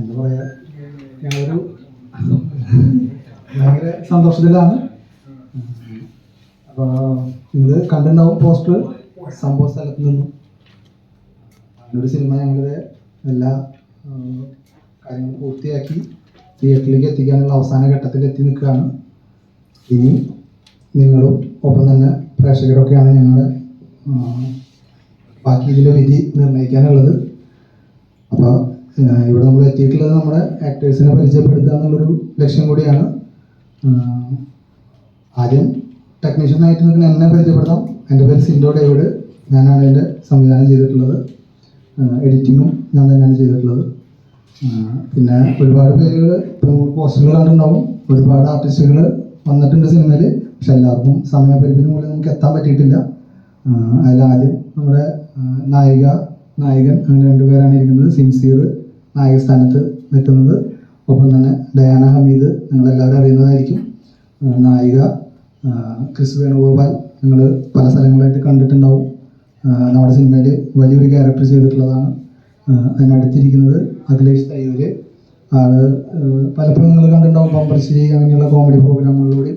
എന്താ പറയുക ഞങ്ങളൊരു ഭയങ്കര സന്തോഷത്തിലാണ്. അപ്പോൾ നിങ്ങൾ കണ്ടിട്ടുണ്ടാവും പോസ്റ്റർ സംഭവ സ്ഥലത്ത് നിന്നും. അങ്ങനൊരു സിനിമ ഞങ്ങളുടെ എല്ലാ കാര്യങ്ങളും പൂർത്തിയാക്കി തിയേറ്ററിലേക്ക് എത്തിക്കാനുള്ള അവസാന ഘട്ടത്തിൽ എത്തി നിൽക്കുകയാണ്. ഇനി നിങ്ങളും ഒപ്പം തന്നെ പ്രേക്ഷകരൊക്കെയാണ് ഞങ്ങളുടെ ബാക്കി ഇതിന്റെ വിധി നിർണയിക്കാനുള്ളത്. അപ്പോൾ ഇവിടെ നമ്മൾ എത്തിയിട്ടുള്ളത് നമ്മുടെ ആക്ടേഴ്സിനെ പരിചയപ്പെടുത്തുക എന്നുള്ളൊരു ലക്ഷ്യം കൂടിയാണ്. ആദ്യം ടെക്നീഷ്യനായിട്ട് നിൽക്കുന്ന എന്നെ പരിചയപ്പെടുത്താം. എന്റെ പേര് സിൻഡോ ഡേവിഡ്. ഞാനാണ് ഇതിന്റെ സംവിധാനം ചെയ്തിട്ടുള്ളത്. എഡിറ്റിങ്ങും ഞാൻ തന്നെയാണ് ചെയ്തിട്ടുള്ളത്. പിന്നെ ഒരുപാട് പേരുകൾ ഇപ്പോൾ കണ്ടിട്ടുണ്ടാവും. ഒരുപാട് ആർട്ടിസ്റ്റുകൾ വന്നിട്ടുണ്ട് സിനിമയിൽ പക്ഷെ എല്ലാവർക്കും സമയപരിമിതി മൂലം നമുക്ക് എത്താൻ പറ്റിയിട്ടില്ല. അതിലാദ്യം നമ്മുടെ നായിക നായകൻ അങ്ങനെ രണ്ടുപേരാണ് ഇരിക്കുന്നത്. സിൻസിയർ നായക സ്ഥാനത്ത് നിൽക്കുന്നത്. ഒപ്പം തന്നെ ഡയാന ഹമീദ് നിങ്ങളെല്ലാവരും അറിയുന്നതായിരിക്കും. നായിക ക്രിസ് വേണുഗോപാൽ നിങ്ങൾ പല സ്ഥലങ്ങളായിട്ട് കണ്ടിട്ടുണ്ടാവും. നമ്മുടെ സിനിമയിൽ വലിയൊരു ക്യാരക്ടർ ചെയ്തിട്ടുള്ളതാണ്. അതിനടുത്തിരിക്കുന്നത് അഖിലേഷ് തയ്യൂര്. ആൾ പലപ്പോഴും നിങ്ങൾ കണ്ടിട്ടുണ്ടാവും പമ്പർശ്ശേരി അങ്ങനെയുള്ള കോമഡി പ്രോഗ്രാമുകളിലൂടെ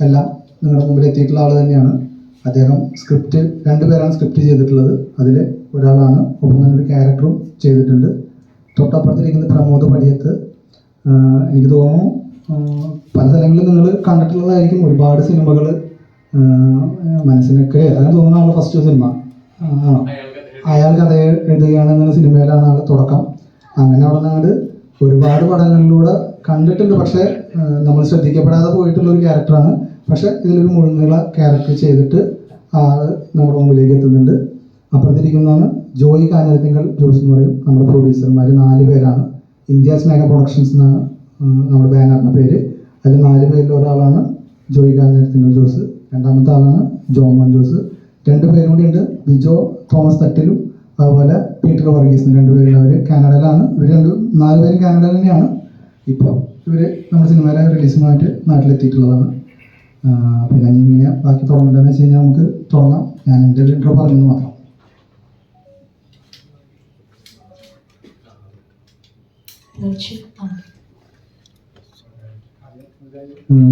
എല്ലാം നിങ്ങളുടെ മുമ്പിൽ എത്തിയിട്ടുള്ള ആൾ തന്നെയാണ്. അദ്ദേഹം സ്ക്രിപ്റ്റ് രണ്ടുപേരാണ് സ്ക്രിപ്റ്റ് ചെയ്തിട്ടുള്ളത്. അതിൽ ഒരാളാണ് ഒപ്പം തന്നെ ഒരു ക്യാരക്ടറും ചെയ്തിട്ടുണ്ട്. തൊട്ടപ്പുറത്തിരിക്കുന്നത് പ്രമോദ് പടിയത്ത് എനിക്ക് തോന്നുന്നു പല സ്ഥലങ്ങളിലും നിങ്ങൾ കണ്ടിട്ടുള്ളതായിരിക്കും. ഒരുപാട് സിനിമകൾ മനസ്സിനൊക്കെ അങ്ങനെ തോന്നുന്ന ആളുടെ ഫസ്റ്റ് സിനിമ ആണോ? അയാൾ കഥ എഴുതുകയാണ് എന്നുള്ള സിനിമയിലാണ് ആൾ തുടക്കം. അങ്ങനെ അവിടെ ഒരുപാട് പടങ്ങളിലൂടെ കണ്ടിട്ടുണ്ട്. പക്ഷേ നമ്മൾ ശ്രദ്ധിക്കപ്പെടാതെ പോയിട്ടുള്ള ഒരു ക്യാരക്ടറാണ് പക്ഷേ ഇതിലൊരു മുഴുനീള ക്യാരക്ടർ ചെയ്തിട്ട് ആൾ നമ്മുടെ മുമ്പിലേക്ക് എത്തുന്നുണ്ട്. അപ്പുറത്തിരിക്കുന്നതാണ് ജോയി കാഞ്ഞിരത്തിങ്കൽ ജോസ് എന്ന് പറയും നമ്മുടെ പ്രൊഡ്യൂസർമാർ നാല് പേരാണ്. ഇന്ത്യാസ് സ്നേഹ പ്രൊഡക്ഷൻസ് എന്നാണ് നമ്മുടെ ബാനറിന്റെ പേര്. അതിൽ നാല് പേരിൽ ഒരാളാണ് ജോയി കാഞ്ഞിരത്തിങ്കൽ ജോസ്. രണ്ടാമത്തെ ആളാണ് ജോമോൻ ജോസ്. രണ്ട് പേരും കൂടി ഉണ്ട് ബിജോ തോമസ് തട്ടിലും അതുപോലെ പീറ്റർ വർഗീസും രണ്ടുപേരും അവർ കാനഡയിലാണ്. ഇവർ രണ്ട് നാല് പേരും കാനഡയിൽ തന്നെയാണ്. ഇപ്പോൾ ഇവർ നമ്മുടെ സിനിമയിലെ റിലീസുമായിട്ട് നാട്ടിലെത്തിയിട്ടുള്ളതാണ്. പിന്നെ ഇങ്ങനെ ബാക്കി തുടങ്ങേണ്ടതെന്ന് വെച്ച് കഴിഞ്ഞാൽ നമുക്ക് തുടങ്ങാം. ഞാൻ എന്റെ ഒരു ഇൻട്രോ പറഞ്ഞു മാത്രം.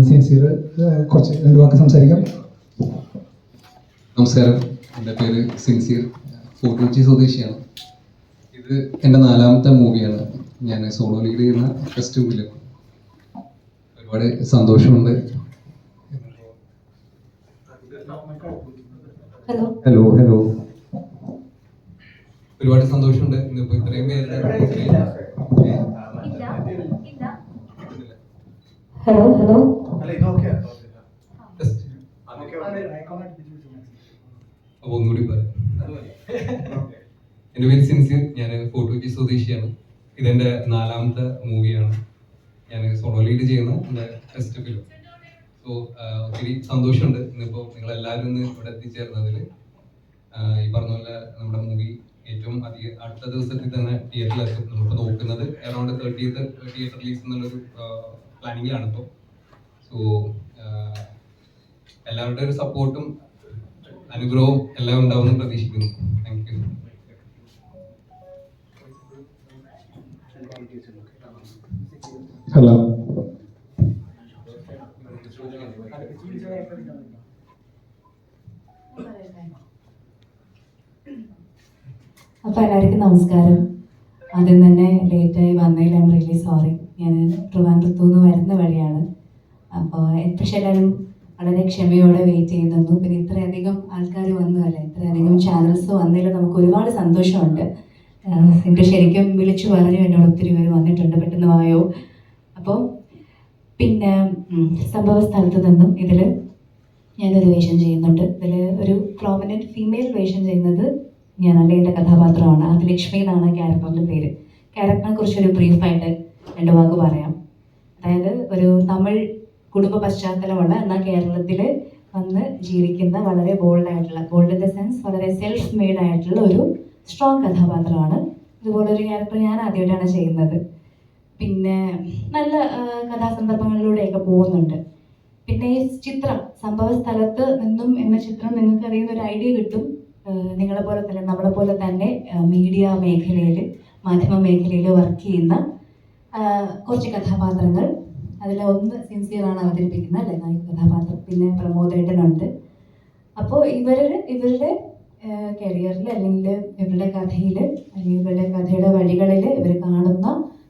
സിൻസിയർ കുറച്ച് രണ്ട് വാക്ക് സംസാരിക്കാം. നമസ്കാരം. എന്റെ പേര് സിൻസിയർ. ഫോർട്ട് കൊച്ചി സ്വദേശിയാണ്. ഇത് എന്റെ നാലാമത്തെ മൂവിയാണ്. ഞാൻ സോളോ ലീഡ് ചെയ്യുന്ന ഫസ്റ്റ് ഫെസ്റ്റിവലിൽ ഒരുപാട് സന്തോഷമുണ്ട്. ഹലോ. Hello hello. ഒരുപാട് സന്തോഷമുണ്ട്. ഇന്നിപ്പോൾ ഇത്രയും പേരുടെ ഹലോ ഹലോ അപ്പോൾ ഒന്നുകൂടി പറയാം. എന്റെ പേര് സിൻസിയർ ഞാൻ കൊച്ചി സ്വദേശിയാണ്. ഇതെന്റെ നാലാമത്തെ മൂവിയാണ്. ഞാൻ സോളോ ലീഡ് ചെയ്യുന്ന എന്റെ ഫസ്റ്റ് ഫിലിം സോ ഒത്തിരി സന്തോഷമുണ്ട് ഇന്നിപ്പോൾ നിങ്ങൾ എല്ലാവരും ഇന്ന് ഇവിടെ എത്തിച്ചേർന്നതിൽ ഈ പറഞ്ഞ പോലെ നമ്മുടെ മൂവി ഏറ്റവും അധികം അടുത്ത ദിവസത്തിൽ തന്നെ തിയേറ്ററിലെത്തും നമുക്ക് നോക്കുന്നത് അറൗണ്ട് തേർട്ടി തിയേറ്റർ റിലീസ് എന്നുള്ളൊരു പ്ലാനിങ്ങിലാണ് ഇപ്പോൾ സോ എല്ലാവരുടെ ഒരു സപ്പോർട്ടും അനുഗ്രഹവും എല്ലാം ഉണ്ടാവുമെന്ന് പ്രതീക്ഷിക്കുന്നു. താങ്ക് യു ഹലോ അപ്പോൾ എല്ലാവർക്കും നമസ്കാരം. ആദ്യം തന്നെ ലേറ്റായി വന്നതിൽ ഐ എം റിയലി സോറി ഞാൻ ട്രിവാൻഡ്രത്തു നിന്ന് വരുന്ന വഴിയാണ്. അപ്പോൾ പക്ഷേ എല്ലാവരും വളരെ ക്ഷമയോടെ വെയിറ്റ് ചെയ്യുന്നു പിന്നെ ഇത്രയധികം ആൾക്കാർ വന്നു അല്ലേ? ഇത്രയധികം ചാനൽസ് വന്നതിൽ നമുക്ക് ഒരുപാട് സന്തോഷമുണ്ട്. എനിക്ക് ശരിക്കും വിളിച്ചു പറഞ്ഞു എന്നോട് ഒത്തിരി പേര് വന്നിട്ടുണ്ട് പെട്ടെന്ന് വായോ? അപ്പോൾ പിന്നെ സംഭവ സ്ഥലത്ത് നിന്നും ഇതിൽ ഞാനൊരു വേഷം ചെയ്യുന്നുണ്ട്. ഇതിൽ ഒരു പ്രോമിനന്റ് ഫീമെയിൽ വേഷം ചെയ്യുന്നത് ഞാനല്ല എന്റെ കഥാപാത്രമാണ്. അത് ലക്ഷ്മി എന്നാണ് ക്യാരക്ടറിന്റെ പേര്. ക്യാരക്ടറിനെ കുറിച്ചൊരു ബ്രീഫായിട്ട് രണ്ട് വാക്ക് പറയാം. അതായത് ഒരു തമിഴ് കുടുംബ പശ്ചാത്തലമുള്ള എന്നാൽ കേരളത്തിൽ വന്ന് ജീവിക്കുന്ന വളരെ ബോൾഡ് ആയിട്ടുള്ള ബോൾഡ് ഇൻ ദ സെൻസ് വളരെ സെൽഫ് മെയ്ഡ് ആയിട്ടുള്ള ഒരു സ്ട്രോങ് കഥാപാത്രമാണ്. ഇതുപോലൊരു ക്യാരക്ടർ ഞാൻ ആദ്യമായിട്ടാണ് ചെയ്യുന്നത്. പിന്നെ നല്ല കഥാസന്ദർഭങ്ങളിലൂടെയൊക്കെ പോകുന്നുണ്ട്. പിന്നെ ഈ ചിത്രം സംഭവ സ്ഥലത്ത് നിന്നും എന്ന ചിത്രം നിങ്ങൾക്ക് അറിയുന്ന ഒരു ഐഡിയ കിട്ടും. നിങ്ങളെ പോലെ തന്നെ നമ്മളെ പോലെ തന്നെ മീഡിയ മേഖലയിൽ മാധ്യമ മേഖലയിൽ വർക്ക് ചെയ്യുന്ന കുറച്ച് കഥാപാത്രങ്ങൾ. അതിൽ ഒന്ന് സിൻസിയറാണ് അവതരിപ്പിക്കുന്നത് അല്ലേ? നായിക കഥാപാത്രം. പിന്നെ പ്രമോദേട്ടനുണ്ട് അപ്പോൾ ഇവർ ഇവരുടെ കരിയറിൽ അല്ലെങ്കിൽ ഇവരുടെ കഥയിൽ അല്ലെങ്കിൽ ഇവരുടെ കഥയുടെ വഴികളിൽ ഇവർ കാണുന്ന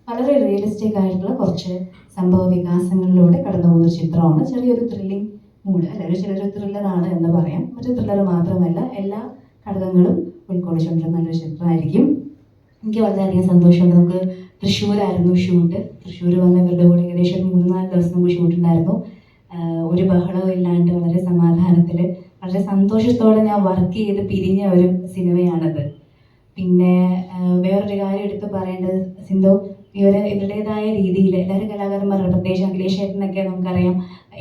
വളരെ റിയലിസ്റ്റിക് ആയിട്ടുള്ള കുറച്ച് സംഭവ വികാസങ്ങളിലൂടെ കടന്നു പോകുന്ന ചിത്രമാണ്. ചെറിയൊരു ത്രില്ലിംഗ് മൂഡ് അല്ല? ഒരു ചെറിയൊരു ത്രില്ലറാണ് എന്ന് പറയാം. മറ്റു ത്രില്ലർ മാത്രമല്ല എല്ലാ ഘടകങ്ങളും ഉൾക്കൊള്ളിച്ചുകൊണ്ടിരുന്ന ഒരു ചിത്രമായിരിക്കും. എനിക്ക് വളരെയധികം സന്തോഷമുണ്ട്. നമുക്ക് തൃശ്ശൂരായിരുന്നു ഷൂട്ട്. തൃശ്ശൂർ വന്ന ഇവരുടെ കൂടെ ഏകദേശം മൂന്ന് നാല് ദിവസം നമുക്ക് ഷൂട്ടുണ്ടായിരുന്നു ഒരു ബഹളവും ഇല്ലാണ്ട് വളരെ സമാധാനത്തിൽ വളരെ സന്തോഷത്തോടെ ഞാൻ വർക്ക് ചെയ്ത് പിരിഞ്ഞ ഒരു സിനിമയാണത്. പിന്നെ വേറൊരു കാര്യം എടുത്ത് പറയേണ്ടത് സിന്ധു ഇവർ ഇവരുടേതായ രീതിയിൽ എല്ലാവരും കലാകാരന്മാരുടെ പ്രത്യേകിച്ച് അഖിലേഷ് ചേട്ടനൊക്കെ നമുക്കറിയാം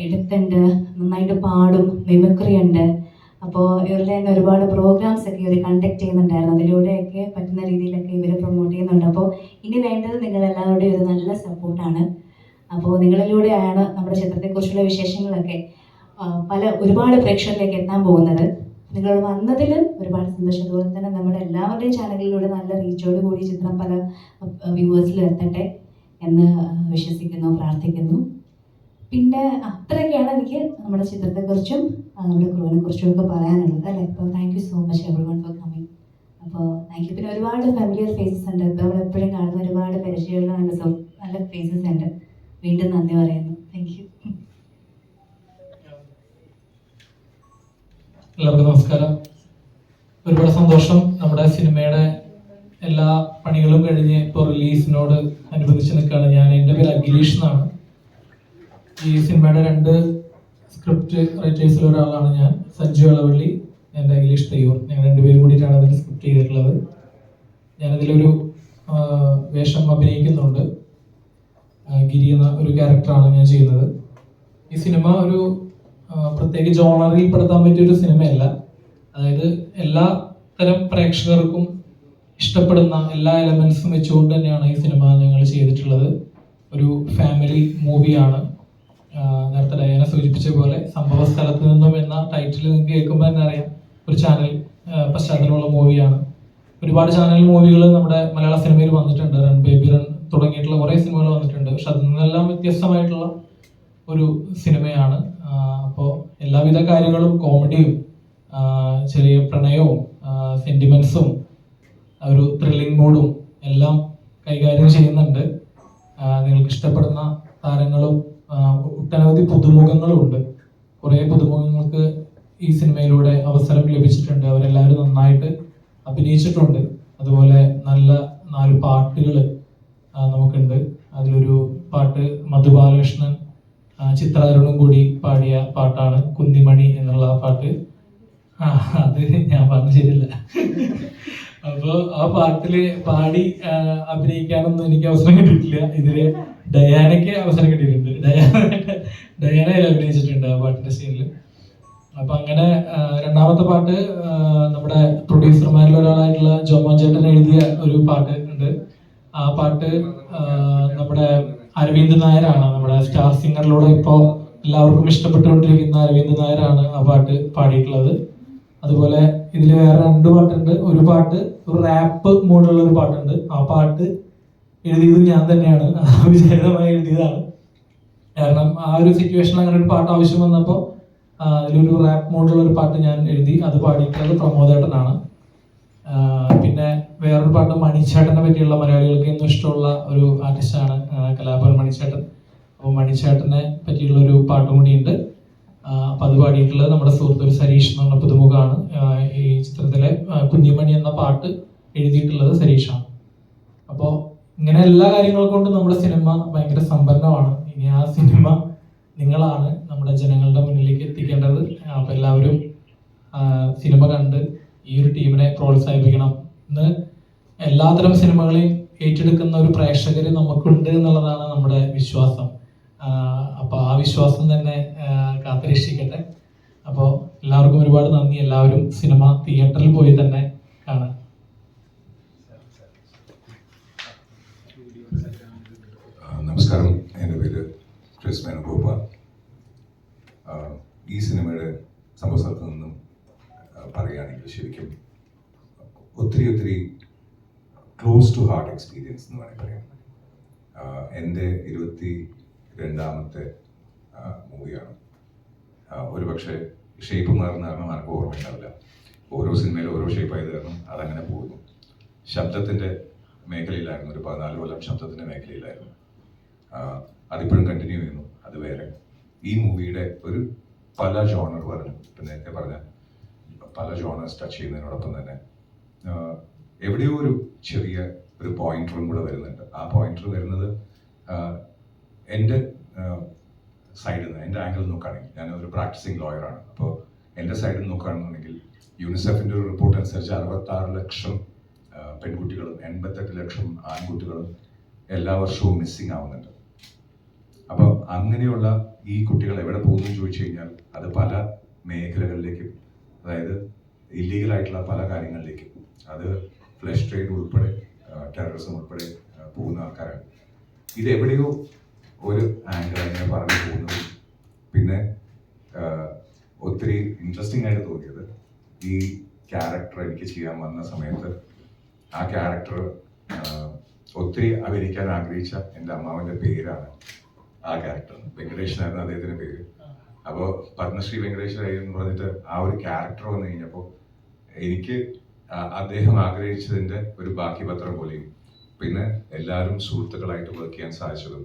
എഴുത്തുണ്ട് നന്നായിട്ട് പാടും മിമിക്രി ഉണ്ട്. അപ്പോൾ ഇവരുടെ തന്നെ ഒരുപാട് പ്രോഗ്രാംസ് ഒക്കെ ഇവർ കണ്ടക്ട് ചെയ്യുന്നുണ്ടായിരുന്നു. അതിലൂടെയൊക്കെ പറ്റുന്ന രീതിയിലൊക്കെ ഇവർ പ്രൊമോട്ട് ചെയ്യുന്നുണ്ട്. അപ്പോൾ ഇനി വേണ്ടത് നിങ്ങളെല്ലാവരുടെയും ഒരു നല്ല സപ്പോർട്ടാണ് അപ്പോൾ നിങ്ങളിലൂടെയാണ് നമ്മുടെ ചിത്രത്തെക്കുറിച്ചുള്ള വിശേഷങ്ങളൊക്കെ പല ഒരുപാട് പ്രേക്ഷകരിലേക്ക് എത്താൻ പോകുന്നത്. നിങ്ങൾ വന്നതിൽ ഒരുപാട് സന്തോഷം. അതുപോലെ തന്നെ നമ്മുടെ എല്ലാവരുടെയും ചാനലിലൂടെ നല്ല റീച്ചോട് കൂടി ചിത്രം പല വ്യൂവേഴ്സിൽ എത്തട്ടെ എന്ന് വിശ്വസിക്കുന്നു പ്രാർത്ഥിക്കുന്നു. പിന്നെ അത്രയൊക്കെയാണ് എനിക്ക് നമ്മുടെ ചിത്രത്തെക്കുറിച്ചും കുറിച്ചും നമ്മുടെ ക്രൂവിനെ കുറിച്ചും ഒക്കെ പറയാനുള്ളത് അല്ലേ? അപ്പോൾ thank you so much everyone for coming അപ്പോൾ താങ്ക് യു പിന്നെ ഒരുപാട് ഫാമിലിയർ ഫേസസ് ഉണ്ട്. ഇപ്പോൾ നമ്മൾ എപ്പോഴും കാണുന്ന ഒരുപാട് പരിചയമുള്ള നല്ല നല്ല ഫേസസ് ഉണ്ട്. വീണ്ടും നന്ദി പറയുന്നു. താങ്ക് യു എല്ലാവർക്കും നമസ്കാരം. ഒരുപാട് സന്തോഷം. നമ്മുടെ സിനിമയുടെ എല്ലാ പണികളും കഴിഞ്ഞ് ഇപ്പോൾ റിലീസിനോട് അനുബന്ധിച്ച് നിൽക്കുകയാണ്. ഞാൻ എന്റെ പേര് അഖിലേഷ് എന്നാണ്. ഈ സിനിമയുടെ രണ്ട് സ്ക്രിപ്റ്റ് റൈറ്റേഴ്സിൽ ഒരാളാണ് ഞാൻ സഞ്ജു അളവള്ളി എന്റെ അഖിലേഷ് തയ്യൂർ. ഞങ്ങൾ രണ്ടുപേരും കൂടിയിട്ടാണ് അതിൽ സ്ക്രിപ്റ്റ് ചെയ്തിട്ടുള്ളത്. ഞാനതിലൊരു വേഷം അഭിനയിക്കുന്നുണ്ട്. ഗിരി എന്ന ഒരു ക്യാരക്ടറാണ് ഞാൻ ചെയ്യുന്നത്. ഈ സിനിമ ഒരു പ്രത്യേക ജോണറിൽ പെടുത്താൻ പറ്റിയ ഒരു സിനിമയല്ല. അതായത് എല്ലാ തരം പ്രേക്ഷകർക്കും ഇഷ്ടപ്പെടുന്ന എല്ലാ എലമെന്റ്സും വെച്ചുകൊണ്ട് തന്നെയാണ് ഈ സിനിമ ഞങ്ങൾ ചെയ്തിട്ടുള്ളത്. ഒരു ഫാമിലി മൂവിയാണ് നേരത്തെ ഡയന സൂചിപ്പിച്ച പോലെ സംഭവ സ്ഥലത്ത് നിന്നും എന്ന ടൈറ്റിൽ കേൾക്കുമ്പോൾ തന്നെ അറിയാം. ഒരു ചാനൽ പശ്ചാത്തലമുള്ള മൂവിയാണ് ഒരുപാട് ചാനൽ മൂവികൾ നമ്മുടെ മലയാള സിനിമയിൽ വന്നിട്ടുണ്ട്. റൺ ബേബി റൺ തുടങ്ങിയിട്ടുള്ള കുറേ സിനിമകൾ വന്നിട്ടുണ്ട്. പക്ഷെ അതിൽ നിന്നെല്ലാം വ്യത്യസ്തമായിട്ടുള്ള ഒരു സിനിമയാണ് അപ്പോൾ എല്ലാവിധ കാര്യങ്ങളും കോമഡിയും ചെറിയ പ്രണയവും സെന്റിമെന്റ്സും ഒരു ത്രില്ലിംഗ് മൂഡും എല്ലാം കൈകാര്യം ചെയ്യുന്നുണ്ട്. നിങ്ങൾക്ക് ഇഷ്ടപ്പെടുന്ന താരങ്ങളും ഒട്ടനവധി പുതുമുഖങ്ങളുണ്ട്. കുറേ പുതുമുഖങ്ങൾക്ക് ഈ സിനിമയിലൂടെ അവസരം ലഭിച്ചിട്ടുണ്ട്. അവരെല്ലാവരും നന്നായിട്ട് അഭിനയിച്ചിട്ടുണ്ട്. അതുപോലെ നല്ല നാല് പാട്ടുകൾ നമുക്കുണ്ട്. അതിലൊരു പാട്ട് മധു ബാലകൃഷ്ണൻ ചിത്രാരുണും കൂടി പാടിയ പാട്ടാണ് കുന്നിമണി എന്നുള്ള പാട്ട്. അത് ഞാൻ പറഞ്ഞു ശരിയല്ല അപ്പോൾ ആ പാട്ടിൽ പാടി അഭിനയിക്കാനൊന്നും എനിക്ക് അവസരം കിട്ടിയിട്ടില്ല. ഇതിൽ ഡയാനയ്ക്ക് അവസരം കിട്ടിയിട്ടുണ്ട്. ഡയാന ഡയാന അതിൽ അഭിനയിച്ചിട്ടുണ്ട് ആ പാട്ടിന്റെ സീനിൽ അപ്പൊ അങ്ങനെ രണ്ടാമത്തെ പാട്ട് നമ്മുടെ പ്രൊഡ്യൂസർമാരിൽ ഒരാളായിട്ടുള്ള ജോമോൻ ചേട്ടൻ എഴുതിയ ഒരു പാട്ട് ഉണ്ട്. ആ പാട്ട് നമ്മുടെ അരവിന്ദ് നായരാണ്. നമ്മുടെ സ്റ്റാർ സിംഗറിലൂടെ ഇപ്പോ എല്ലാവർക്കും ഇഷ്ടപ്പെട്ടുകൊണ്ടിരിക്കുന്ന അരവിന്ദ് നായരാണ് ആ പാട്ട് പാടിയിട്ടുള്ളത്. അതുപോലെ ഇതിൽ വേറെ രണ്ട് പാട്ടുണ്ട്. ഒരു പാട്ട് ഒരു റാപ്പ് മൂഡുള്ള ഒരു പാട്ടുണ്ട്. ആ പാട്ട് എഴുതിയത് ഞാൻ തന്നെയാണ്. വിചാരിതമായി എഴുതിയതാണ്. കാരണം ആ ഒരു സിറ്റുവേഷൻ അങ്ങനെ ഒരു പാട്ട് ആവശ്യം വന്നപ്പോൾ അതിലൊരു റാപ്പ് മോഡുള്ള ഒരു പാട്ട് ഞാൻ എഴുതി അത് പാടിയിട്ടുള്ളത് പ്രമോദേട്ടനാണ്. പിന്നെ വേറൊരു പാട്ട് മണിച്ചേട്ടനെ പറ്റിയുള്ള മലയാളികൾക്ക് ഇന്നും ഇഷ്ടമുള്ള ഒരു ആർട്ടിസ്റ്റാണ് കലാഭവൻ മണിച്ചേട്ടൻ. അപ്പോൾ മണിച്ചേട്ടനെ പറ്റിയുള്ള ഒരു പാട്ടും കൂടിയുണ്ട്. അത് പാടിയിട്ടുള്ളത് നമ്മുടെ സുഹൃത്ത് ഒരു സരീഷ് എന്ന് പറഞ്ഞ പുതുമുഖമാണ്. ഈ ചിത്രത്തിലെ കുഞ്ഞിമണി എന്ന പാട്ട് എഴുതിയിട്ടുള്ളത് സരീഷാണ്. അപ്പോൾ ഇങ്ങനെ എല്ലാ കാര്യങ്ങൾ കൊണ്ടും നമ്മുടെ സിനിമ ഭയങ്കര സമ്പന്നമാണ്. ഇനി ആ സിനിമ നിങ്ങളാണ് നമ്മുടെ ജനങ്ങളുടെ മുന്നിലേക്ക് എത്തിക്കേണ്ടത്. അപ്പൊ എല്ലാവരും സിനിമ കണ്ട് ഈ ഒരു ടീമിനെ പ്രോത്സാഹിപ്പിക്കണം ഇന്ന് എല്ലാത്തരം സിനിമകളെയും ഏറ്റെടുക്കുന്ന ഒരു പ്രേക്ഷകർ നമുക്കുണ്ട് എന്നുള്ളതാണ് നമ്മുടെ വിശ്വാസം. അപ്പോൾ അപ്പൊ ആ വിശ്വാസം തന്നെ കാത്തുരക്ഷിക്കട്ടെ. അപ്പോൾ എല്ലാവർക്കും ഒരുപാട് നന്ദി. എല്ലാവരും സിനിമ തിയേറ്ററിൽ പോയി തന്നെ കാണാം നമസ്കാരം. എന്റെ പേര് ക്രിസ് മേനഗോപ ഈ സിനിമയുടെ സംഭവ നിന്നും പറയുകയാണെങ്കിൽ ശരിക്കും ഒത്തിരി ഒത്തിരി ക്ലോസ് ടു ഹാർട്ട് എക്സ്പീരിയൻസ് എന്ന് വേണമെങ്കിൽ പറയാം. എന്റെ ഇരുപത്തി രണ്ടാമത്തെ മൂവിയാണ് ഒരു പക്ഷേ ഷേപ്പ് മാറുന്ന കാരണം ആർക്കും ഓർമ്മയുണ്ടാവില്ല. ഓരോ സിനിമയിലും ഓരോ ഷേപ്പ് ആയത് കാരണം അതങ്ങനെ പോകുന്നു. ശബ്ദത്തിന്റെ മേഖലയിലായിരുന്നു ഒരു പതിനാല് കൊല്ലം ശബ്ദത്തിന്റെ മേഖലയിലായിരുന്നു. അതിപ്പോഴും കണ്ടിന്യൂ ചെയ്യുന്നു അത് വേറെ. ഈ മൂവിയുടെ ഒരു പല ജോണർ പറഞ്ഞു ഇപ്പം നേരത്തെ പറഞ്ഞ പല ജോണേഴ്സ് ടച്ച് ചെയ്യുന്നതിനോടൊപ്പം തന്നെ എവിടെയോ ഒരു ചെറിയ ഒരു പോയിന്ററും കൂടെ വരുന്നുണ്ട്. ആ പോയിന്റർ വരുന്നത് എന്റെ സൈഡിൽ നിന്ന് എന്റെ ആംഗിൾ നോക്കുകയാണെങ്കിൽ ഞാൻ ഒരു പ്രാക്ടീസിങ് ലോയറാണ് അപ്പോൾ എന്റെ സൈഡിൽ നിന്ന് നോക്കുകയാണെന്നുണ്ടെങ്കിൽ യൂണിസെഫിന്റെ ഒരു റിപ്പോർട്ട് അനുസരിച്ച് അറുപത്താറ് ലക്ഷം പെൺകുട്ടികളും എൺപത്തെട്ട് ലക്ഷം ആൺകുട്ടികളും എല്ലാ വർഷവും മിസ്സിങ് ആവുന്നുണ്ട്. അപ്പോൾ അങ്ങനെയുള്ള ഈ കുട്ടികൾ എവിടെ പോകുന്നു ചോദിച്ചു കഴിഞ്ഞാൽ അത് പല മേഖലകളിലേക്കും അതായത് ഇല്ലീഗലായിട്ടുള്ള പല കാര്യങ്ങളിലേക്കും. അത് ഫ്ലഷ് ട്രേഡ് ഉൾപ്പെടെ ടെററിസം ഉൾപ്പെടെ പോകുന്ന ആൾക്കാരാണ്. ഇത് എവിടെയോ ഒരു ആംഗിൾ അങ്ങനെ പറഞ്ഞു പോകുന്നത്. പിന്നെ ഒത്തിരി ഇൻട്രസ്റ്റിംഗ് ആയിട്ട് തോന്നിയത് ഈ ക്യാരക്ടർ എനിക്ക് ചെയ്യാൻ വന്ന സമയത്ത് ആ ക്യാരക്ടർ ഒത്തിരി അഭിനയിക്കാൻ ആഗ്രഹിച്ച എന്റെ അമ്മാവന്റെ പേരാണ് ആ ക്യാരക്ടർ വെങ്കടേഷനായിരുന്നു അദ്ദേഹത്തിന്റെ പേര്. അപ്പോൾ പത്മശ്രീ വെങ്കടേശ്വരായി എന്ന് പറഞ്ഞിട്ട് ആ ഒരു ക്യാരക്ടർ വന്നു കഴിഞ്ഞപ്പോൾ എനിക്ക് അദ്ദേഹം ആഗ്രഹിച്ചതിന്റെ ഒരു ബാക്കി പത്രം പോലെയും പിന്നെ എല്ലാവരും സുഹൃത്തുക്കളായിട്ട് വർക്ക് ചെയ്യാൻ സാധിച്ചതും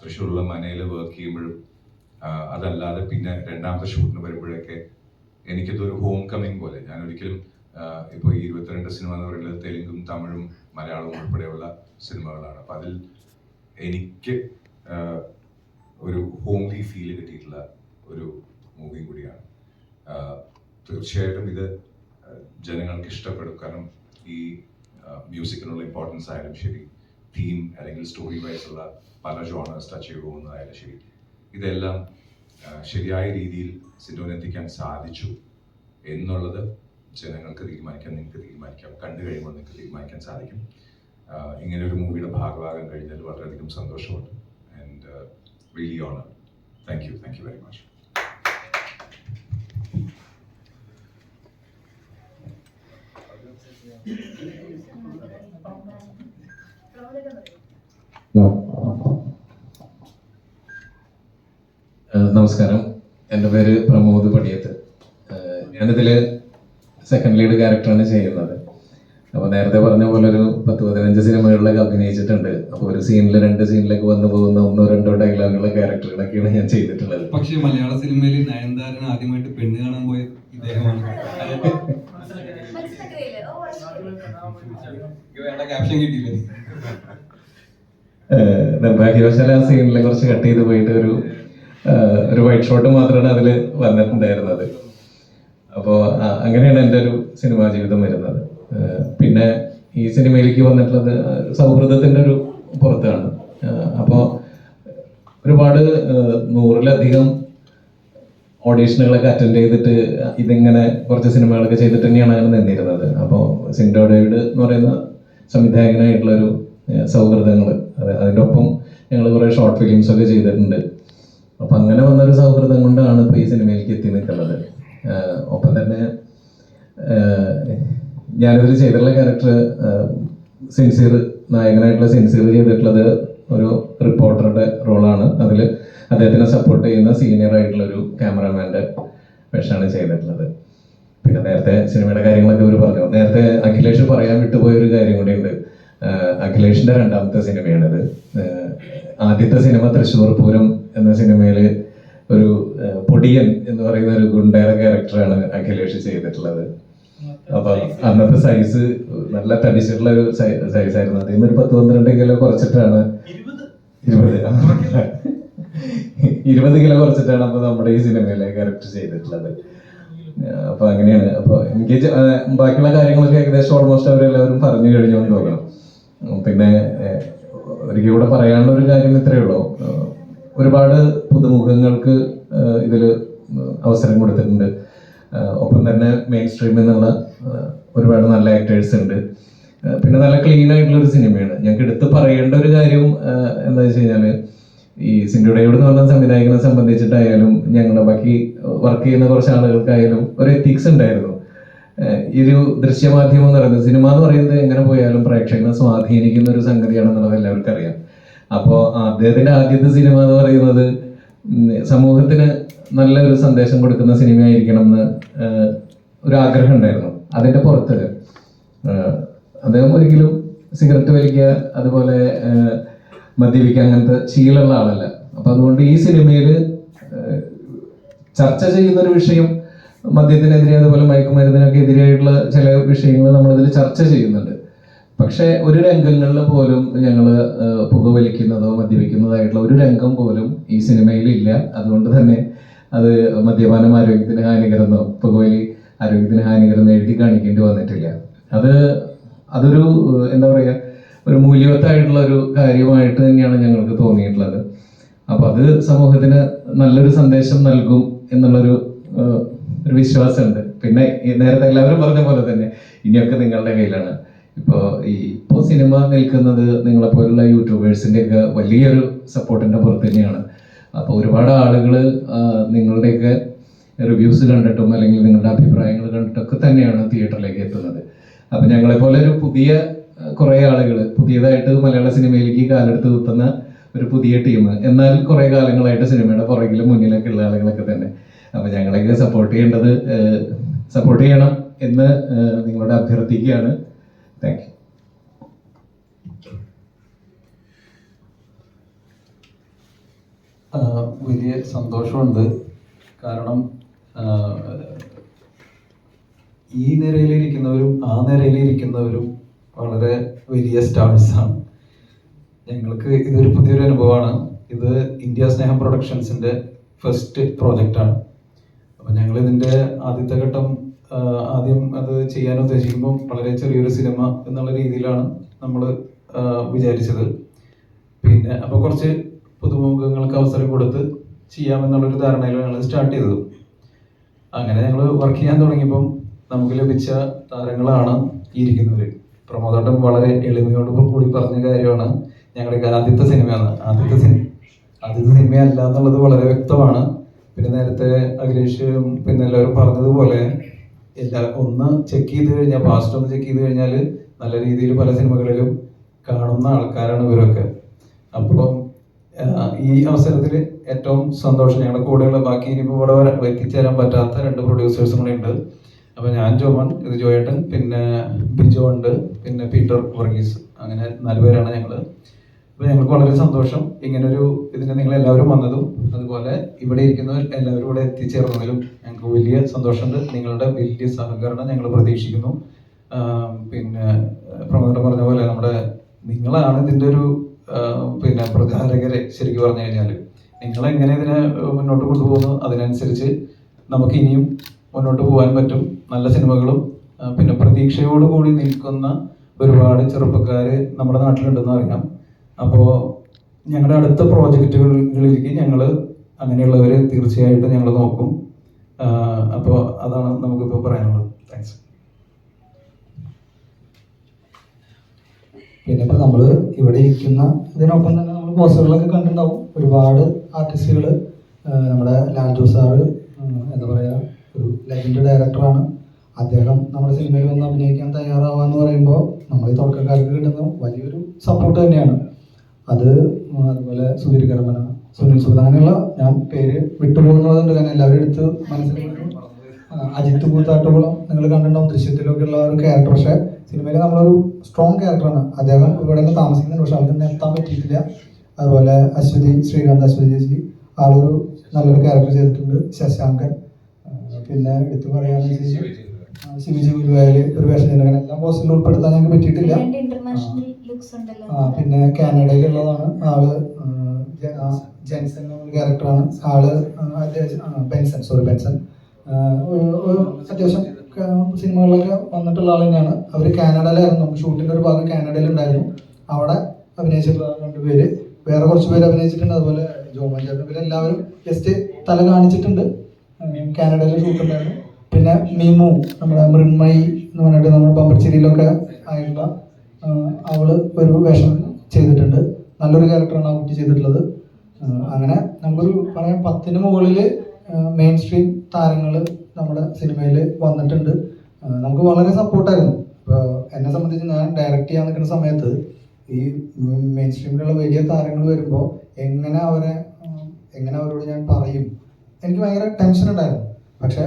തൃശ്ശൂരുള്ള മനയിൽ വർക്ക് ചെയ്യുമ്പോഴും അതല്ലാതെ പിന്നെ രണ്ടാമത്തെ ഷൂട്ടിന് വരുമ്പോഴൊക്കെ എനിക്കിതൊരു ഹോം കമ്മിങ് പോലെ. ഞാൻ ഒരിക്കലും ഇപ്പോൾ ഈ ഇരുപത്തിരണ്ട് സിനിമ എന്ന് പറയുന്നത് തെലുങ്കും തമിഴും മലയാളവും ഉൾപ്പെടെയുള്ള സിനിമകളാണ് അപ്പം അതിൽ എനിക്ക് ഒരു ഹോംലി ഫീൽ കിട്ടിയിട്ടുള്ള ഒരു മൂവി കൂടിയാണ്. തീർച്ചയായിട്ടും ഇത് ജനങ്ങൾക്ക് ഇഷ്ടപ്പെടും. കാരണം ഈ മ്യൂസിക്കിനുള്ള ഇമ്പോർട്ടൻസ് ആയാലും ശരി. തീം അല്ലെങ്കിൽ സ്റ്റോറി വൈസ് ഉള്ള പല ജോണേഴ്സ് ടച്ച് ചെയ്തു പോകുന്നതായാലും ശരി. ഇതെല്ലാം ശരിയായ രീതിയിൽ സിനിമയിലെത്തിക്കാൻ സാധിച്ചു എന്നുള്ളത് ജനങ്ങൾക്ക് തീരുമാനിക്കാൻ നിങ്ങൾക്ക് തീരുമാനിക്കാം കണ്ടു കഴിയുമ്പോൾ നിങ്ങൾക്ക് തീരുമാനിക്കാൻ സാധിക്കും. ഇങ്ങനെ ഒരു മൂവിയുടെ ഭാഗമാകാൻ കഴിഞ്ഞാൽ വളരെയധികം സന്തോഷമുണ്ട് and really honour thank you thank you very much ഏഹ് നമസ്കാരം. എന്റെ പേര് പ്രമോദ് പടിയത്ത്. ഞാനിതിൽ സെക്കൻഡ് ലീഡ് ക്യാരക്ടറാണ് ചെയ്യുന്നത്. അപ്പോൾ നേരത്തെ പറഞ്ഞ പോലെ ഒരു പത്ത് പതിനഞ്ച് സിനിമകളിലൊക്കെ അഭിനയിച്ചിട്ടുണ്ട്. അപ്പോൾ ഒരു സീനിൽ രണ്ട് സീനിലേക്ക് വന്നു പോകുന്ന ഒന്നോ രണ്ടോ ഡയലോഗുള്ള ക്യാരക്ടറുകളൊക്കെയാണ് ഞാൻ ചെയ്തിട്ടുള്ളത്. പക്ഷേ മലയാള സിനിമയിൽ നയൻതാരൻ ആദ്യമായിട്ട് പെണ്ണ് കാണാൻ പോയ ഇദ്ദേഹമാണ്. ക്യാപ്ഷൻ കിട്ടിയില്ലേ? ഏഹ് നിർഭാഗ്യവശാൽ ആ സീനിൽ കുറച്ച് കട്ട് ചെയ്ത് പോയിട്ട് ഒരു ഒരു വൈറ്റ് ഷോട്ട് മാത്രമാണ് അതിൽ വന്നിട്ടുണ്ടായിരുന്നത്. അപ്പോൾ അങ്ങനെയാണ് എന്റെ ഒരു സിനിമാ ജീവിതം വരുന്നത്. പിന്നെ ഈ സിനിമയിലേക്ക് വന്നിട്ടുള്ളത് സൗഹൃദത്തിന്റെ ഒരു പുറത്താണ്. അപ്പോൾ ഒരുപാട് നൂറിലധികം ഓഡീഷനുകളൊക്കെ അറ്റൻഡ് ചെയ്തിട്ട് ഇതിങ്ങനെ കുറച്ച് സിനിമകളൊക്കെ ചെയ്തിട്ട് തന്നെയാണ് അങ്ങനെ നിന്നിരുന്നത്. അപ്പോൾ സിൻഡോ ഡേവിഡ് എന്ന് പറയുന്ന സംവിധായകനായിട്ടുള്ളൊരു സൗഹൃദങ്ങൾ അത് അതിന്റെ ഒപ്പം ഞങ്ങൾ കുറേ ഷോർട്ട് ഫിലിംസ് ഒക്കെ ചെയ്തിട്ടുണ്ട്. അപ്പം അങ്ങനെ വന്നൊരു സൗഹൃദം കൊണ്ടാണ് ഇപ്പോൾ ഈ സിനിമയിലേക്ക് എത്തി നിൽക്കുന്നത്. ഒപ്പം തന്നെ ഞാനിതിൽ ചെയ്തിട്ടുള്ള ക്യാരക്ടർ സിൻസിയർ നായകനായിട്ടുള്ള സിൻസിയർ ചെയ്തിട്ടുള്ളത് ഒരു റിപ്പോർട്ടറുടെ റോളാണ് അതിൽ അദ്ദേഹത്തിനെ സപ്പോർട്ട് ചെയ്യുന്ന സീനിയർ ആയിട്ടുള്ള ഒരു ക്യാമറാമാന്റെ വേഷമാണ് ചെയ്തിട്ടുള്ളത്. പിന്നെ നേരത്തെ സിനിമയുടെ കാര്യങ്ങളൊക്കെ ഇവർ പറഞ്ഞു. നേരത്തെ അഖിലേഷ് പറയാൻ വിട്ടുപോയ ഒരു കാര്യം കൂടിയുണ്ട്. ആഹ് അഖിലേഷിന്റെ രണ്ടാമത്തെ സിനിമയാണിത്. ആദ്യത്തെ സിനിമ തൃശ്ശൂർ പൂരം എന്ന സിനിമയിൽ ഒരു പൊടിയൻ എന്ന് പറയുന്ന ഒരു ഗുണ്ടേര ക്യാരക്ടറാണ് അഖിലേഷ് ചെയ്തിട്ടുള്ളത്. അപ്പൊ അന്നത്തെ സൈസ് നല്ല തടിച്ചിട്ടുള്ള ഒരു സൈസ് ആയിരുന്നു. അതിൽ നിന്ന് ഒരു പത്ത് പന്ത്രണ്ട് കിലോ കുറച്ചിട്ടാണ് ഇരുപത്. ഇരുപത്. കിലോ. കുറച്ചിട്ടാണ് അപ്പൊ നമ്മുടെ ഈ സിനിമയിലെ ക്യാരക്ടർ ചെയ്തിട്ടുള്ളത്. അപ്പൊ അങ്ങനെയാണ്. അപ്പൊ എനിക്ക് ബാക്കിയുള്ള കാര്യങ്ങളൊക്കെ ഏകദേശം ഓൾമോസ്റ്റ് അവരെല്ലാവരും പറഞ്ഞു കഴിഞ്ഞു ഉം, പിന്നെ എനിക്ക് കൂടെ പറയാനുള്ള ഒരു കാര്യം ഇത്രയേ ഉള്ളൂ. ഒരുപാട് പുതുമുഖങ്ങൾക്ക് ഇതിൽ അവസരം കൊടുത്തിട്ടുണ്ട്. ഒപ്പം തന്നെ മെയിൻ സ്ട്രീമിൽ നിന്നുള്ള ഒരുപാട് നല്ല ആക്ടേഴ്സ് ഉണ്ട്. പിന്നെ നല്ല ക്ലീൻ ആയിട്ടുള്ള ഒരു സിനിമയാണ്. ഞങ്ങൾക്ക് എടുത്ത് പറയേണ്ട ഒരു കാര്യം എന്താ വെച്ച് കഴിഞ്ഞാൽ ഈ സിൻഡുഡയോട് എന്ന് പറഞ്ഞ സംവിധായകനെ സംബന്ധിച്ചിട്ടായാലും ഞങ്ങളുടെ ബാക്കി വർക്ക് ചെയ്യുന്ന കുറച്ച് ആളുകൾക്കായാലും ഒരു എത്തിക്സ് ഉണ്ടായിരുന്നു. ഒരു ദൃശ്യമാധ്യമം എന്ന് പറയുന്നത് സിനിമ എന്ന് പറയുന്നത് എങ്ങനെ പോയാലും പ്രേക്ഷകനെ സ്വാധീനിക്കുന്ന ഒരു സംഗതിയാണെന്നുള്ളത് എല്ലാവർക്കും അറിയാം. അപ്പോൾ അദ്ദേഹത്തിന്റെ ആദ്യത്തെ സിനിമ എന്ന് പറയുന്നത് സമൂഹത്തിന് നല്ലൊരു സന്ദേശം കൊടുക്കുന്ന സിനിമയായിരിക്കണം എന്ന് ഒരു ആഗ്രഹം ഉണ്ടായിരുന്നു. അതിന്റെ പുറത്ത് അദ്ദേഹം ഒരിക്കലും സിഗരറ്റ് വലിക്കുക അതുപോലെ മദ്യപിക്കുക അങ്ങനത്തെ ശീലമുള്ള ആളല്ല. അപ്പൊ അതുകൊണ്ട് ഈ സിനിമയിൽ ചർച്ച ചെയ്യുന്ന ഒരു വിഷയം മദ്യത്തിനെതിരെ അതുപോലെ മയക്കുമരുന്നിനൊക്കെ എതിരായിട്ടുള്ള ചില വിഷയങ്ങൾ നമ്മളിതിൽ ചർച്ച ചെയ്യുന്നുണ്ട്. പക്ഷേ ഒരു രംഗങ്ങളിൽ പോലും ഞങ്ങൾ പുകവലിക്കുന്നതോ മദ്യപിക്കുന്നതായിട്ടുള്ള ഒരു രംഗം പോലും ഈ സിനിമയിൽ ഇല്ല അതുകൊണ്ട് തന്നെ അത് മദ്യപാനം ആരോഗ്യത്തിന് ഹാനികരെന്നോ പുകവലി ആരോഗ്യത്തിന് ഹാനികരെന്നോ എഴുതി കാണിക്കേണ്ടി വന്നിട്ടില്ല. അത് അതൊരു എന്താ പറയുക ഒരു മൂല്യവത്തായിട്ടുള്ള ഒരു കാര്യമായിട്ട് തന്നെയാണ് ഞങ്ങൾക്ക് തോന്നിയിട്ടുള്ളത്. അപ്പോൾ അത് സമൂഹത്തിന് നല്ലൊരു സന്ദേശം നൽകും എന്നുള്ളൊരു ഒരു വിശ്വാസമുണ്ട്. പിന്നെ നേരത്തെ എല്ലാവരും പറഞ്ഞ പോലെ തന്നെ ഇനിയൊക്കെ നിങ്ങളുടെ കയ്യിലാണ്. ഇപ്പോൾ ഈ ഇപ്പോൾ സിനിമ നിൽക്കുന്നത് നിങ്ങളെ പോലുള്ള യൂട്യൂബേഴ്സിന്റെ ഒക്കെ വലിയൊരു സപ്പോർട്ടിന്റെ പുറത്ത് തന്നെയാണ്. അപ്പോൾ ഒരുപാട് ആളുകൾ നിങ്ങളുടെയൊക്കെ റിവ്യൂസ് കണ്ടിട്ടും അല്ലെങ്കിൽ നിങ്ങളുടെ അഭിപ്രായങ്ങൾ കണ്ടിട്ടൊക്കെ തന്നെയാണ് തിയേറ്ററിലേക്ക് എത്തുന്നത്. അപ്പം ഞങ്ങളെപ്പോലെ ഒരു പുതിയ കുറേ ആളുകൾ പുതിയതായിട്ട് മലയാള സിനിമയിലേക്ക് കാലെടുത്ത് കുത്തുന്ന ഒരു പുതിയ ടീം. എന്നാൽ കുറേ കാലങ്ങളായിട്ട് സിനിമയുടെ പുറകിലും മുന്നിലൊക്കെ ഉള്ള ആളുകളൊക്കെ തന്നെ. അപ്പം ഞങ്ങളൊക്കെ സപ്പോർട്ട് ചെയ്യേണ്ടത് സപ്പോർട്ട് ചെയ്യണം എന്ന് നിങ്ങളോട് അഭ്യർത്ഥിക്കുകയാണ്. താങ്ക് യു വലിയ സന്തോഷമുണ്ട്. കാരണം ഈ നിരയിലിരിക്കുന്നവരും ആ നിരയിലിരിക്കുന്നവരും വളരെ വലിയ സ്റ്റാർസാണ് ഞങ്ങൾക്ക് ഇതൊരു പുതിയൊരു അനുഭവമാണ്. ഇത് ഇന്ത്യ സ്നേഹം പ്രൊഡക്ഷൻസിന്റെ ഫസ്റ്റ് പ്രോജക്റ്റാണ് അപ്പം ഞങ്ങൾ ഇതിന്റെ ആദ്യത്തെ ഘട്ടം ആദ്യം അത് ചെയ്യാൻ ഉദ്ദേശിക്കുമ്പോൾ വളരെ ചെറിയൊരു സിനിമ എന്നുള്ള രീതിയിലാണ് നമ്മൾ വിചാരിച്ചത്. പിന്നെ അപ്പോൾ കുറച്ച് പുതുമുഖങ്ങൾക്ക് അവസരം കൊടുത്ത് ചെയ്യാമെന്നുള്ളൊരു ധാരണയിൽ ഞങ്ങൾ സ്റ്റാർട്ട് ചെയ്തത്. അങ്ങനെ ഞങ്ങൾ വർക്ക് ചെയ്യാൻ തുടങ്ങിയപ്പം നമുക്ക് ലഭിച്ച താരങ്ങളാണ് ഇരിക്കുന്നത് പ്രമോദോട്ടം വളരെ എളിമയോട് കൂടി പറഞ്ഞ കാര്യമാണ്. ഞങ്ങളുടെ ആദ്യത്തെ സിനിമയാണ്. ആദ്യത്തെ സിനിമ ആദ്യത്തെ സിനിമയല്ല എന്നുള്ളത് വളരെ വ്യക്തമാണ്. പിന്നെ നേരത്തെ അഖിലേഷ് പിന്നെ എല്ലാവരും പറഞ്ഞതുപോലെ എല്ലാ ഒന്ന് ചെക്ക് ചെയ്ത് കഴിഞ്ഞാൽ പാസ്റ്റ് ഒന്ന് ചെക്ക് ചെയ്ത് കഴിഞ്ഞാൽ നല്ല രീതിയിൽ പല സിനിമകളിലും കാണുന്ന ആൾക്കാരാണ് ഇവരൊക്കെ. അപ്പം ഈ അവസരത്തിൽ ഏറ്റവും സന്തോഷം ഞങ്ങളുടെ കൂടെയുള്ള ബാക്കി ഇനിയിപ്പോൾ ഇവിടെ വരാൻ എത്തിച്ചേരാൻ പറ്റാത്ത രണ്ട് പ്രൊഡ്യൂസേഴ്സും കൂടെ ഉണ്ട്. അപ്പോൾ ഞാൻ ജോമൻ ഇത് ജോയേട്ടൻ പിന്നെ ബിജോ ഉണ്ട് പിന്നെ പീറ്റർ വർഗീസ്. അങ്ങനെ നാല് പേരാണ് ഞങ്ങൾ അപ്പോൾ ഞങ്ങൾക്ക് വളരെ സന്തോഷം. ഇങ്ങനൊരു ഇതിന് നിങ്ങൾ എല്ലാവരും വന്നതും അതുപോലെ ഇവിടെ ഇരിക്കുന്ന എല്ലാവരും ഇവിടെ എത്തിച്ചേർന്നതിലും ഞങ്ങൾക്ക് വലിയ സന്തോഷമുണ്ട്. നിങ്ങളുടെ വലിയ സഹകരണം ഞങ്ങൾ പ്രതീക്ഷിക്കുന്നു. പിന്നെ പ്രമോദം പറഞ്ഞ പോലെ നമ്മുടെ നിങ്ങളാണ് ഇതിന്റെ ഒരു പിന്നെ പ്രചാരകരെ ശരിക്കും പറഞ്ഞു കഴിഞ്ഞാൽ നിങ്ങൾ എങ്ങനെ ഇതിനെ മുന്നോട്ട് കൊണ്ടുപോകുന്നു അതിനനുസരിച്ച് നമുക്ക് ഇനിയും മുന്നോട്ട് പോകാൻ പറ്റും. നല്ല സിനിമകളും പിന്നെ പിന്നെ പ്രതീക്ഷയോടുകൂടി നിൽക്കുന്ന ഒരുപാട് ചെറുപ്പക്കാർ നമ്മുടെ നാട്ടിലുണ്ടെന്ന് അറിയാം. അപ്പോൾ ഞങ്ങളുടെ അടുത്ത പ്രോജക്റ്റുകളിലേക്ക് ഞങ്ങൾ അങ്ങനെയുള്ളവരെ തീർച്ചയായിട്ടും ഞങ്ങൾ നോക്കും. അപ്പോൾ അതാണ് നമുക്കിപ്പോൾ പറയാനുള്ളത്. താങ്ക്സ് പിന്നെ ഇപ്പൊ നമ്മൾ ഇവിടെ ഇരിക്കുന്ന ഇതിനൊപ്പം തന്നെ നമ്മൾ പോസ്റ്ററുകളൊക്കെ കണ്ടിട്ടുണ്ടാവും. ഒരുപാട് ആർട്ടിസ്റ്റുകൾ നമ്മുടെ ലാൽജു സാറ് എന്താ പറയാ ഒരു ലെജൻഡ് ഡയറക്ടറാണ്. അദ്ദേഹം നമ്മുടെ സിനിമയിൽ വന്ന് അഭിനയിക്കാൻ തയ്യാറാവാന്ന് പറയുമ്പോൾ നമ്മൾ ഈ തുടക്കക്കാർക്ക് കിട്ടുന്ന വലിയൊരു സപ്പോർട്ട് തന്നെയാണ്. അത് അതുപോലെ സുധീർ കരമന സുനിൽ സുബിത അങ്ങനെയുള്ള ഞാൻ പേര് വിട്ടുപോകുന്നതുകൊണ്ട് തന്നെ എല്ലാവരും എടുത്ത് മനസ്സിൽ ആ, അജിത്ത് കൂത്താട്ടുകുളം നിങ്ങൾ കണ്ടിട്ടുണ്ടാവും ദൃശ്യത്തിലൊക്കെ ഉള്ള ഒരു ക്യാരക്ടർ പക്ഷെ സിനിമയിൽ നമ്മളൊരു സ്ട്രോങ് ക്യാരക്ടറാണ് അദ്ദേഹം ഇവിടെ നിന്ന് താമസിക്കുന്നുണ്ട് പക്ഷെ അവർക്ക് എത്താൻ പറ്റിയിട്ടില്ല. അതുപോലെ അശ്വതി ശ്രീകാന്ത് അശ്വതി ചേച്ചി ആളൊരു നല്ലൊരു ക്യാരക്ടർ ചെയ്തിട്ടുണ്ട് ശശാങ്കൻ. പിന്നെ എടുത്തു പറയാന്ന് ശിവജി ഗുരുവായൂർ ഒരു വേഷം എല്ലാം പോസ്റ്റിൽ ഉൾപ്പെടുത്താൻ ഞങ്ങൾക്ക് പറ്റിയിട്ടില്ല. പിന്നെ കാനഡയിലുള്ളതാണ്. ആൾ ജെൻസൺ എന്ന ക്യാരക്ടറാണ് ആൾ ബെൻസൺ സോറി ബെൻസൺ. അത്യാവശ്യം സിനിമകളിലൊക്കെ വന്നിട്ടുള്ള ആൾ തന്നെയാണ്. അവർ കാനഡയിലായിരുന്നു. നമുക്ക് ഷൂട്ടിന്റെ ഒരു ഭാഗം കാനഡയിലുണ്ടായിരുന്നു. അവിടെ അഭിനയിച്ചിട്ടുള്ള രണ്ടുപേര് വേറെ കുറച്ച് പേര് അഭിനയിച്ചിട്ടുണ്ട്. അതുപോലെ ജോമൻ ചേട്ടൻ ഇവരെല്ലാവരും ജസ്റ്റ് തല കാണിച്ചിട്ടുണ്ട്. കാനഡയിൽ ഷൂട്ട് ഉണ്ടായിരുന്നു. പിന്നെ മീമു നമ്മുടെ മൃണ്മയി എന്ന് പറഞ്ഞിട്ട് നമ്മുടെ ബമ്പർച്ചിരിയിലൊക്കെ ആയിട്ടുള്ള ആ, അവൾ ഒരു വേഷം ചെയ്തിട്ടുണ്ട്. നല്ലൊരു ക്യാരക്ടറാണ് ആ കുട്ടി ചെയ്തിട്ടുള്ളത്. അങ്ങനെ നമുക്കൊരു പറയാം പത്തിന് മുകളിൽ മെയിൻ സ്ട്രീം താരങ്ങൾ നമ്മുടെ സിനിമയിൽ വന്നിട്ടുണ്ട്. നമുക്ക് വളരെ സപ്പോർട്ടായിരുന്നു ഇപ്പോൾ എന്നെ സംബന്ധിച്ച് ഞാൻ ഡയറക്റ്റ് ചെയ്യാൻ നിൽക്കുന്ന സമയത്ത് ഈ മെയിൻ സ്ട്രീമിലുള്ള വലിയ താരങ്ങൾ വരുമ്പോൾ എങ്ങനെ അവരെ എങ്ങനെ അവരോട് ഞാൻ പറയും എനിക്ക് ഭയങ്കര ടെൻഷൻ ഉണ്ടായിരുന്നു. പക്ഷെ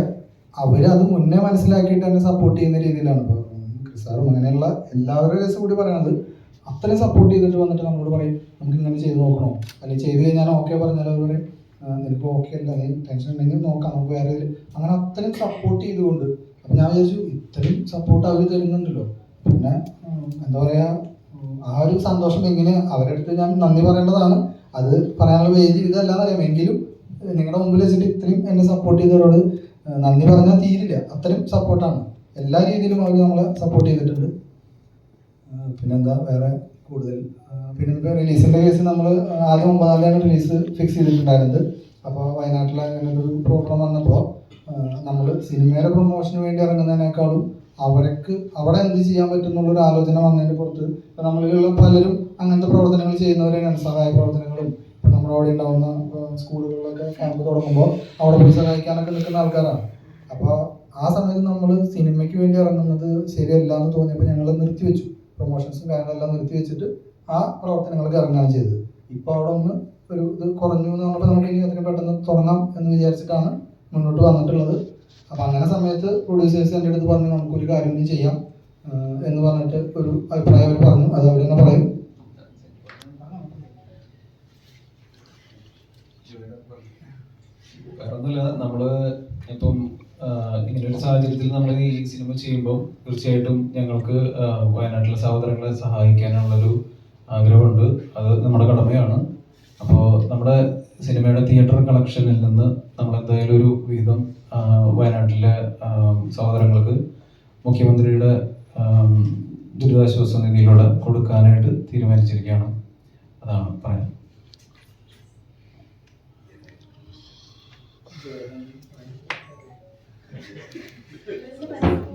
അവരത് മുന്നേ മനസ്സിലാക്കിയിട്ട് എന്നെ സപ്പോർട്ട് ചെയ്യുന്ന രീതിയിലാണ് ഇപ്പോൾ ക്രിസാറും അങ്ങനെയുള്ള എല്ലാവരുടെ കേസ് കൂടി പറയണത് അത്രയും സപ്പോർട്ട് ചെയ്തിട്ട് വന്നിട്ട് നമ്മളോട് പറയും നമുക്ക് ഇങ്ങനെ ചെയ്ത് നോക്കണോ? അല്ലെങ്കിൽ ചെയ്ത് കഴിഞ്ഞാൽ ഓക്കെ പറഞ്ഞാൽ അവർ പറയും "ആ, നിനക്ക് ഓക്കെ അല്ല നീ ടെൻഷൻ ഉണ്ടെങ്കിൽ നോക്കാം നമുക്ക് വേറെ ഇതിൽ." അങ്ങനെ അത്രയും സപ്പോർട്ട് ചെയ്തുകൊണ്ട് അപ്പം ഞാൻ വിചാരിച്ചു ഇത്രയും സപ്പോർട്ട് അവർ തരുന്നുണ്ടല്ലോ. പിന്നെ എന്താ പറയുക ആ ഒരു സന്തോഷം എങ്ങനെ അവരുടെ അടുത്ത് ഞാൻ നന്ദി പറയേണ്ടതാണ്. അത് പറയാനുള്ള വേദി ഇതല്ല എന്നറിയാം എങ്കിലും നിങ്ങളുടെ മുമ്പിൽ വെച്ചിട്ട് ഇത്രയും എന്നെ സപ്പോർട്ട് ചെയ്തവരോട് നന്ദി പറഞ്ഞാൽ തീരില്ല. അത്രയും സപ്പോർട്ടാണ് എല്ലാ രീതിയിലും അവർ നമ്മളെ സപ്പോർട്ട് ചെയ്തിട്ടുണ്ട്. പിന്നെന്താ വേറെ കൂടുതൽ? പിന്നെ ഇപ്പോൾ റിലീസിന്റെ കേസ് നമ്മൾ ആദ്യം ഒമ്പതാം റിലീസ് ഫിക്സ് ചെയ്തിട്ടുണ്ടായിരുന്നത്. അപ്പോൾ വയനാട്ടിൽ അങ്ങനെ ഒരു പ്രോബ്ലം വന്നപ്പോൾ നമ്മൾ സിനിമയുടെ പ്രൊമോഷന് വേണ്ടി ഇറങ്ങുന്നതിനേക്കാളും അവർക്ക് അവിടെ എന്ത് ചെയ്യാൻ പറ്റും എന്നുള്ളൊരു ആലോചന വന്നതിന്റെ പുറത്ത് ഇപ്പം നമ്മളിലുള്ള പലരും അങ്ങനത്തെ പ്രവർത്തനങ്ങൾ ചെയ്യുന്നവരാണ് സഹായ പ്രവർത്തനങ്ങളും ഇപ്പം നമ്മുടെ അവിടെ ഉണ്ടാവുന്ന സ്കൂളുകളിലൊക്കെ ക്യാമ്പ് തുടങ്ങുമ്പോൾ അവിടെ പോയി സഹായിക്കാനൊക്കെ നിൽക്കുന്ന ആൾക്കാരാണ്. അപ്പോൾ ആ സമയത്ത് നമ്മൾ സിനിമയ്ക്ക് വേണ്ടി ഇറങ്ങുന്നത് ശരിയല്ല എന്ന് തോന്നിയപ്പോൾ ഞങ്ങൾ നിർത്തിവെച്ചു പ്രൊമോഷൻസും കാര്യങ്ങളെല്ലാം നിർത്തി വെച്ചിട്ട് ആ പ്രവർത്തനങ്ങൾക്ക് ഇറങ്ങുകയാണ് ചെയ്തത്. ഇപ്പോൾ അവിടെ ഒന്ന് ഒരു ഇത് കുറഞ്ഞു എന്ന് പറഞ്ഞപ്പോൾ നമുക്ക് ഇനി അത്രയും പെട്ടെന്ന് തുടങ്ങാം എന്ന് വിചാരിച്ചിട്ടാണ് മുന്നോട്ട് വന്നിട്ടുള്ളത്. അപ്പോൾ അങ്ങനെ സമയത്ത് പ്രൊഡ്യൂസേഴ്സ് എന്റെ അടുത്ത് പറഞ്ഞു നമുക്കൊരു കാര്യം ഇനി ചെയ്യാം എന്ന് പറഞ്ഞിട്ട് ഒരു അഭിപ്രായം അവർ പറഞ്ഞു. അത് അവർ തന്നെ പറയും. വേറൊന്നുമില്ല നമ്മൾ ഇപ്പം ആഹ്, ഇങ്ങനെ ഒരു സാഹചര്യത്തിൽ നമ്മൾ ഈ സിനിമ ചെയ്യുമ്പോൾ തീർച്ചയായിട്ടും ഞങ്ങൾക്ക് വയനാട്ടിലെ സഹോദരങ്ങളെ സഹായിക്കാനുള്ളൊരു ആഗ്രഹമുണ്ട്. അത് നമ്മുടെ കടമയാണ്. അപ്പോൾ നമ്മുടെ സിനിമയുടെ തിയേറ്റർ കളക്ഷനിൽ നിന്ന് നമ്മൾ എന്തായാലും ഒരു ആഹ്, വയനാട്ടിലെ സഹോദരങ്ങൾക്ക് മുഖ്യമന്ത്രിയുടെ ദുരിതാശ്വാസ നിധിയിലൂടെ കൊടുക്കാനായിട്ട് തീരുമാനിച്ചിരിക്കുകയാണ്. അതാണ് പറയാൻ.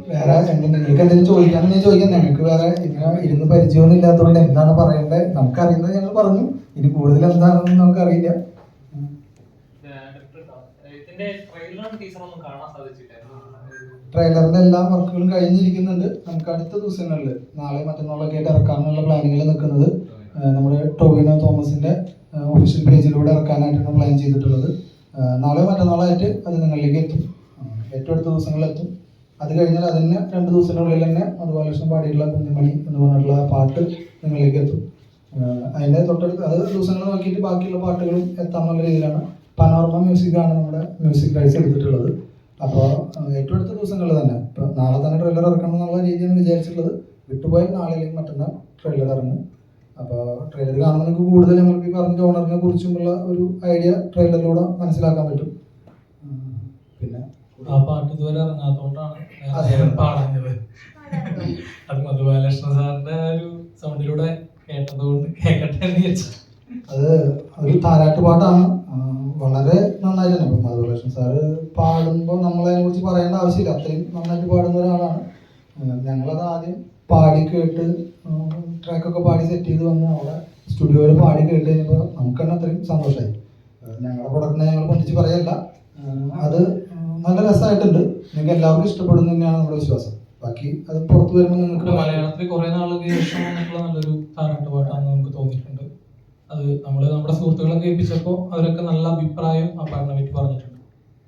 വേറെ നിങ്ങൾക്ക് എന്തെങ്കിലും ചോദിക്കാന്ന് ചോദിക്കാം. ഞങ്ങൾക്ക് വേറെ ഇങ്ങനെ ഇരുന്ന് പരിചയമൊന്നും ഇല്ലാത്തതുകൊണ്ട് എന്താണ് പറയേണ്ടത്? നമുക്കറിയുന്നത് ഞങ്ങൾ പറഞ്ഞു. ഇനി കൂടുതൽ എന്താണെന്ന് നമുക്കറിയില്ല. ട്രെയിലറിന്റെ എല്ലാ വർക്കുകളും കഴിഞ്ഞിരിക്കുന്നുണ്ട്. നമുക്ക് അടുത്ത ദിവസങ്ങളിൽ നാളെ മറ്റന്നാളൊക്കെ ആയിട്ട് ഇറക്കാനുള്ള പ്ലാനിങ്ങൾ നിൽക്കുന്നത് നമ്മുടെ ടോവിനോ തോമസിന്റെ ഒഫീഷ്യൽ പേജിലൂടെ ഇറക്കാനായിട്ടാണ് പ്ലാൻ ചെയ്തിട്ടുള്ളത്. നാളെ മറ്റന്നാളായിട്ട് അത് നിങ്ങളിലേക്ക് എത്തും. ഏറ്റവും അടുത്ത ദിവസങ്ങളിൽ എത്തും അത് കഴിഞ്ഞാൽ അതിന് രണ്ട് ദിവസത്തിനുള്ളിൽ തന്നെ മധുബാലകൃഷ്ണൻ പാടിയിട്ടുള്ള കുഞ്ഞുമണി എന്ന് പറഞ്ഞിട്ടുള്ള പാട്ട് നിങ്ങളിലേക്ക് എത്തും. അതിന്റെ തൊട്ടടുത്ത് അത് ദിവസങ്ങൾ നോക്കിയിട്ട് ബാക്കിയുള്ള പാട്ടുകളും എത്താമെന്നുള്ള രീതിയിലാണ് പനോർമ മ്യൂസിക്കാണ് നമ്മുടെ മ്യൂസിക് റൈറ്റ്സ് എടുത്തിട്ടുള്ളത്. അപ്പോൾ ഏറ്റവും അടുത്ത ദിവസങ്ങളിൽ തന്നെ. ഇപ്പോൾ നാളെ തന്നെ ട്രെയിലർ ഇറക്കണം എന്നുള്ള രീതിയാണ് വിചാരിച്ചിട്ടുള്ളത്. വിട്ടുപോയാൽ നാളെ മറ്റന്നാൾ ട്രെയിലർ ഇറങ്ങും. അപ്പോൾ ട്രെയിലർ കാണുമ്പോൾ നിങ്ങൾക്ക് കൂടുതൽ നമുക്ക് ഈ പറഞ്ഞ ഓണറിനെ കുറിച്ചുമുള്ള ഒരു ഐഡിയ ട്രെയിലറിലൂടെ മനസ്സിലാക്കാൻ പറ്റും. ആ പാട്ട് ഇതുവരെ ഇറങ്ങാത്തോണ്ടാണ്